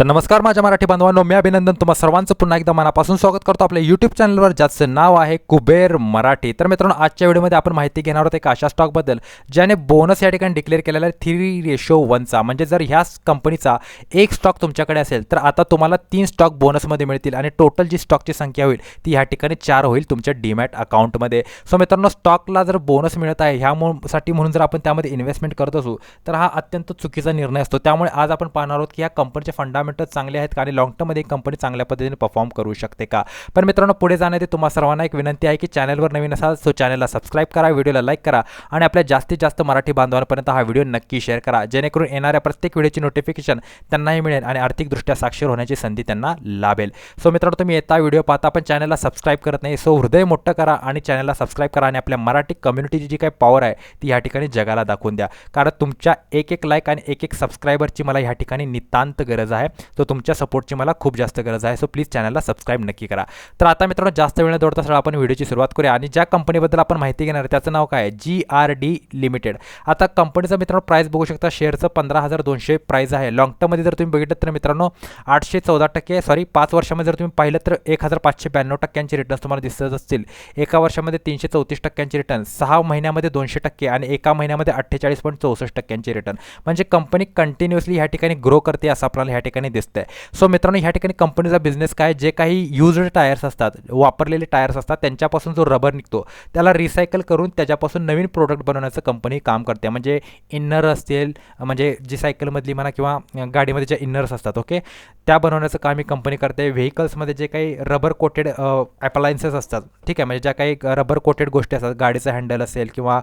तर नमस्कार माझ्या मराठी बांधवांनो मी अभिनंदन तुम्हा सर्वांचं. पुन्हा एकदा मनापासून स्वागत करतो आपल्या यूट्यूब चॅनलवर ज्याचं नाव आहे कुबेर मराठी. तर मित्रांनो आजच्या व्हिडिओमध्ये आपण माहिती घेणार आहोत एका अशा स्टॉकबद्दल ज्याने बोनस या ठिकाणी डिक्लेअर केलेला आहे थ्री रेशो वनचा म्हणजे जर ह्या कंपनीचा एक स्टॉक तुमच्याकडे असेल तर आता तुम्हाला तीन स्टॉक बोनसमध्ये मिळतील आणि टोटल जी स्टॉकची संख्या होईल ती ह्या ठिकाणी चार होईल तुमच्या डीमॅट अकाउंटमध्ये सो मित्रांनो स्टॉकला जर बोनस मिळत आहे ह्यासाठी म्हणून जर आपण त्यामध्ये इन्व्हेस्टमेंट करत असू तर हा अत्यंत चुकीचा निर्णय असतो. त्यामुळे आज आपण पाहणार आहोत की ह्या फंडामेंट फंडामेंटल चांगले आहेत का? आणि लॉंग टर्ममध्ये कंपनी चांगल्या पद्धतीने परफॉर्म करू शकते का? पण मित्रांनो पुढे जाण्याआधी तुम्हा सर्वांना एक विनंती आहे की चॅनलवर नवीन असाल सो चॅनलला सबस्क्राईब करा व्हिडिओला लाईक करा आणि आपल्या जास्तीत जास्त मराठी बांधवांपर्यंत हा व्हिडिओ नक्की शेअर करा. जेणेकरून येणाऱ्या प्रत्येक व्हिडिओची नोटिफिकेशन त्यांनाही मिळेल आणि आर्थिकदृष्ट्या साक्षर होण्याची संधी त्यांना लाभेल. सो मित्रांनो तुम्ही येता व्हिडिओ पाहता पण चॅनलला सबस्क्राईब करत नाही सो हृदय मोठं करा आणि चॅनलला सबस्क्राईब करा आणि आपल्या मराठी कम्युनिटीची जी काही पॉवर आहे ती ह्या ठिकाणी जगाला दाखवून द्या. कारण तुमच्या एक एक लाईक आणि एक एक सबस्क्रायबरची मला ह्या ठिकाणी नितांत गरज आहे. तो तुमच्या सपोर्टची मला खूप जास्त गरज आहे. सो प्लीज चॅनलला सबस्क्राईब नक्की करा. तर आता मित्रांनो जास्त वेळ न दौडता सरळ आपण व्हिडिओची सुरुवात करूया आणि ज्या कंपनीबद्दल आपण माहिती घेणार आहे त्याचं नाव काय आहे? जी आर डी लिमिटेड आता कंपनीचं मित्रांनो प्राईस बघू शकता शेअरचं पंधरा हजार दोनशे प्राईस आहे. लॉंग टर्ममध्ये जर तुम्ही बघितलं तर मित्रांनो आठशे चौदा टक्के सॉरी पाच वर्षामध्ये जर तुम्ही पाहिलं तर एक हजार पाचशे ब्याण्णव टक्क्यांचे रिटर्न्स तुम्हाला दिसत असतील. एका वर्षामध्ये तीनशे चौतीस टक्क्यांचे रिटर्न सहा महिन्यामध्ये दोनशे टक्के आणि एका महिन्यामध्ये अठ्ठेचाळीस पॉईंट चौसष्ट टक्क्यांचे रिटर्न म्हणजे कंपनी कंटिन्युअसली ह्या ठिकाणी ग्रो करते असं आपल्याला ह्या ठिकाणी दिसतंय. सो मित्रांनो ह्या ठिकाणी कंपनीचा बिझनेस काय? जे काही युज्ड टायर्स असतात वापरलेले टायर्स असतात त्यांच्यापासून जो रबर निघतो त्याला रिसायकल करून त्याच्यापासून नवीन प्रोडक्ट बनवण्याचं कंपनी काम करते. म्हणजे इन्नर असतील म्हणजे जी सायकलमधली म्हणा किंवा गाडीमध्ये ज्या इन्नर्स असतात ओके त्या बनवण्याचं काम ही कंपनी करते. व्हेकल्समध्ये जे काही रबर कोटेड ॲप्लायन्सेस असतात ठीक आहे? म्हणजे ज्या काही रबर कोटेड गोष्टी असतात गाडीचं हँडल असेल किंवा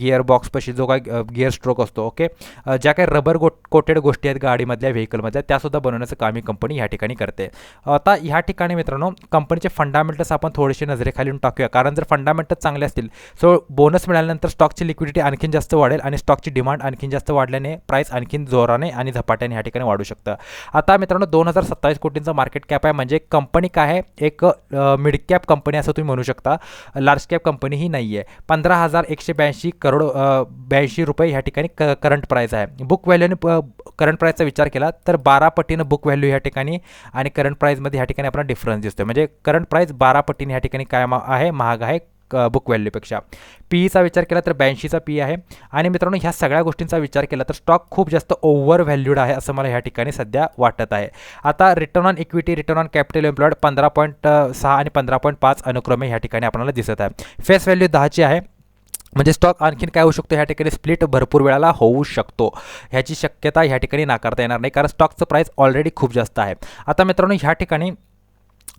गिअर बॉक्सपाशी जो काही गिअर स्ट्रोक असतो ओके ज्या काही रबर गो कोटेड गोष्टी आहेत गाडीमधल्या व्हेकलमधल्या त्यासुद्धा बनवण्याचं काम ही कंपनी ह्या ठिकाणी करते. आता ह्या ठिकाणी मित्रांनो कंपनीचे फंडामेंटल्स आपण थोडेसे नजरेखाली टाकूया. कारण जर फंडामेंटल्स चांगले असतील सो बोनस मिळाल्यानंतर स्टॉकची लिक्विडिटी आणखीन जास्त वाढेल आणि स्टॉकची डिमांड आणखीन जास्त वाढल्याने प्राईस आणखीन जोराने आणि झपाट्याने ह्या ठिकाणी वाढू शकतं. आता मित्रांनो दोन हजार सत्तावीस कोटींचा मार्केट कॅप आहे. म्हणजे कंपनी काय आहे? एक मिड कॅप कंपनी असं तुम्ही म्हणू शकता. लार्ज कॅप कंपनी ही नाही आहे पंधरा हजार एकशे ब्याऐंशी करोड ब्याऐंशी रुपये ह्या ठिकाणी क करंट प्राईस आहे. बुक व्हॅल्यूने करंट प्राईसचा विचार केला तर बारा पटीनं बुक व्हॅल्यू ह्या ठिकाणी आणि करंट प्राईजमध्ये ह्या ठिकाणी आपण डिफरन्स दिसतो म्हणजे करंट प्राईस बारा पटीने ह्या ठिकाणी काय आहे महाग आहे बुक व्हॅल्यूपेक्षा पीईचा विचार केला तर ब्याऐंशीचा पी आहे. आणि मित्रांनो ह्या सगळ्या गोष्टींचा विचार केला तर स्टॉक खूप जास्त ओव्हर व्हॅल्यूड आहे असं मला ह्या ठिकाणी सध्या वाटत आहे. आता return on equity return on capital employed पंधरा पॉईंट सहा आणि पंधरा पॉईंट पाच अनुक्रमे ह्या ठिकाणी आपल्याला दिसत आहे. फेस व्हॅल्यू दहाची आहे. म्हणजे स्टॉक आणखीन काय होऊ शकतो? ह्या ठिकाणी स्प्लिट भरपूर वेळाला होऊ शकतो. ह्याची शक्यता ह्या ठिकाणी नाकारता येणार नाही कारण स्टॉकचं प्राईस ऑलरेडी खूप जास्त आहे. आता मित्रांनो ह्या ठिकाणी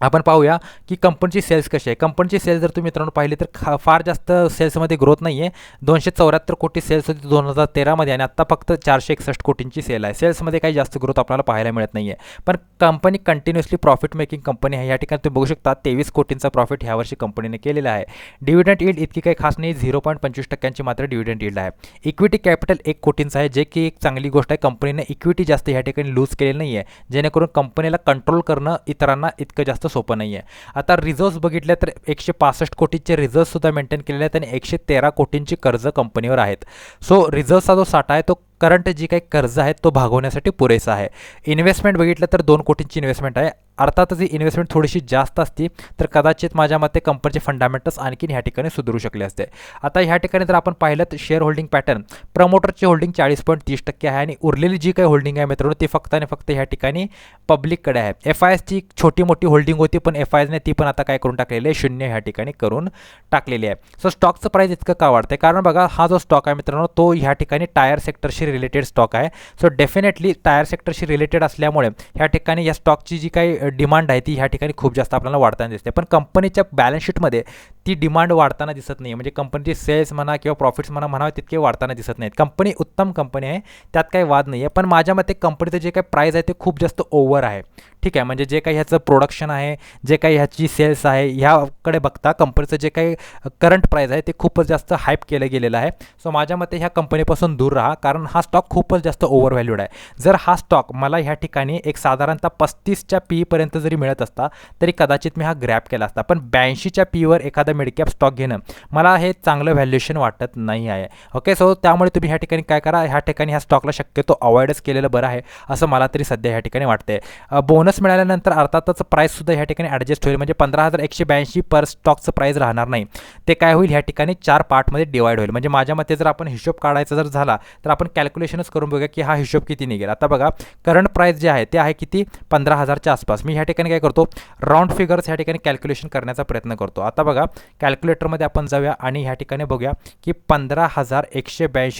आपण पाहूया की कंपनीची सेल्स कशी आहे. कंपनीची सेल्स जर तुम्ही मित्रांनो पाहिली तर खा फार जास्त सेल्समध्ये ग्रोथ नाही आहे दोनशे चौऱ्याहत्तर कोटी सेल्स होती दोन हजार तेरामध्ये आणि आत्ता फक्त चारशे एकसष्ट कोटींची सेल आहे. सेल्समध्ये काही जास्त ग्रोथ आपल्याला पाहायला मिळत नाही आहे पण company continuously profit making company आहे. या ठिकाणी तुम्ही बघू शकता तेवीस कोटींचा प्रॉफिट ह्या वर्षी कंपनीने केलेला आहे. डिव्हिडंट इल्ड इतकी काही खास नाही झिरो पॉईंट पंचवीस टक्क्यांची मात्र डिव्हिडंट इल्ड आहे. इक्विटी कॅपिटल एक कोटींचा आहे जे की एक चांगली गोष्ट आहे. कंपनीने इक्विटी जास्त ह्या ठिकाणी लूज केलेली नाही आहे जेणेकरून कंपनीला कंट्रोल करणं इतरांना इतकं जास्त सोपं नाही आहे आता रिझर्व्स बघितले तर एकशे पासष्ट कोटीचे रिझर्व्हसुद्धा मेंटेन केलेले आहेत आणि एकशे तेरा कोटींची कर्ज कंपनीवर आहेत. सो रिझर्व्हचा जो साठा आहे तो करंट जी काही कर्ज आहे तो भागवण्यासाठी पुरेसा आहे. इन्व्हेस्टमेंट बघितलं तर दोन कोटींची इन्व्हेस्टमेंट आहे. अर्थातच ही इन्व्हेस्टमेंट थोडीशी जास्त असती तर कदाचित माझ्या मते कंपनीचे फंडामेंटल्स आणखीन ह्या ठिकाणी सुधारू शकले असते. आता ह्या ठिकाणी जर आपण पाहिलं तर शेअर होल्डिंग पॅटर्न प्रमोटरची होल्डिंग चाळीस पॉईंट तीस टक्के आहे आणि उरलेली जी काही होल्डिंग आहे मित्रांनो ती फक्त आणि फक्त ह्या ठिकाणी पब्लिककडे आहे. एफ आय एसची छोटी मोठी होल्डिंग होती पण एफ आय एसने ती पण आता काय करून टाकलेली आहे? शून्य ह्या ठिकाणी करून टाकलेली आहे. सो स्टॉकचं प्राईस इतकं का वाढते कारण बघा हा जो स्टॉक आहे मित्रांनो तो ह्या ठिकाणी टायर सेक्टरशी रिलेटेड स्टॉक आहे. सो डेफिनेटली टायर सेक्टरशी रिलेटेड असल्यामुळे ह्या ठिकाणी या स्टॉकची जी काही डिमांड आहे ती ह्या ठिकाणी खूप जास्त आपल्याला वाढताना दिसते. पण कंपनीच्या बॅलन्स शीटमध्ये ती डिमांड वाढताना दिसत नाही म्हणजे कंपनीचे सेल्स म्हणा किंवा प्रॉफिट्स म्हणा म्हणावे तितके वाढताना दिसत नाहीत. कंपनी उत्तम कंपनी आहे त्यात काही वाद नाही आहे पण माझ्या मते कंपनीचं जे काही प्राईस आहे ते खूप जास्त ओव्हर आहे. ठीक आहे म्हणजे जे काही ह्याचं प्रोडक्शन आहे जे काही ह्याची सेल्स आहे ह्याकडे बघता कंपनीचं जे काही करंट प्राईस आहे ते खूपच जास्त हाईप केलं गेलेलं आहे. सो माझ्या मते ह्या कंपनीपासून दूर राहा कारण हा स्टॉक खूपच जास्त ओव्हर व्हॅल्यूड आहे. जर हा स्टॉक मला ह्या ठिकाणी एक साधारणतः पस्तीसच्या पी पर्यंत जरी मिळत असता तरी कदाचित मी हा ग्रॅप केला असता. पण ब्याऐंशीच्या पीवर एखादा मिडकॅप स्टॉक घेणं मला हे चांगलं व्हॅल्युएशन वाटत नाही आहे. ओके सो त्यामुळे तुम्ही ह्या ठिकाणी काय करा ह्या ठिकाणी ह्या स्टॉकला शक्यतो अवॉइडच केलेलं बरं आहे असं मला तरी सध्या ह्या ठिकाणी वाटते बोनस मिळाल्यानंतर अर्थातच प्राईससुद्धा ह्या ठिकाणी ॲडजस्ट होईल. म्हणजे पंधरा हजार एकशे ब्याऐंशी पर स्टॉकचं प्राईस राहणार नाही. ते काय होईल? ह्या ठिकाणी चार पार्टमध्ये डिवाईड होईल. म्हणजे माझ्या मते जर आपण हिशोब काढायचा जर झाला तर आपण कॅल्क्युलेशनच करून बघूया की हा हिशोब किती निघेल. आता बघा करंट प्राईस जे आहे ते आहे किती? पंधरा हजारच्या आसपास. मी ह्या ठिकाणी काय करतो राऊंड फिगर्स ह्या ठिकाणी कॅल्क्युलेशन करण्याचा प्रयत्न करतो. आता बघा कॅल्क्युलेटरमध्ये आपण जाऊया आणि ह्या ठिकाणी बघूया की पंधरा हजार एकशे ब्याऐंशी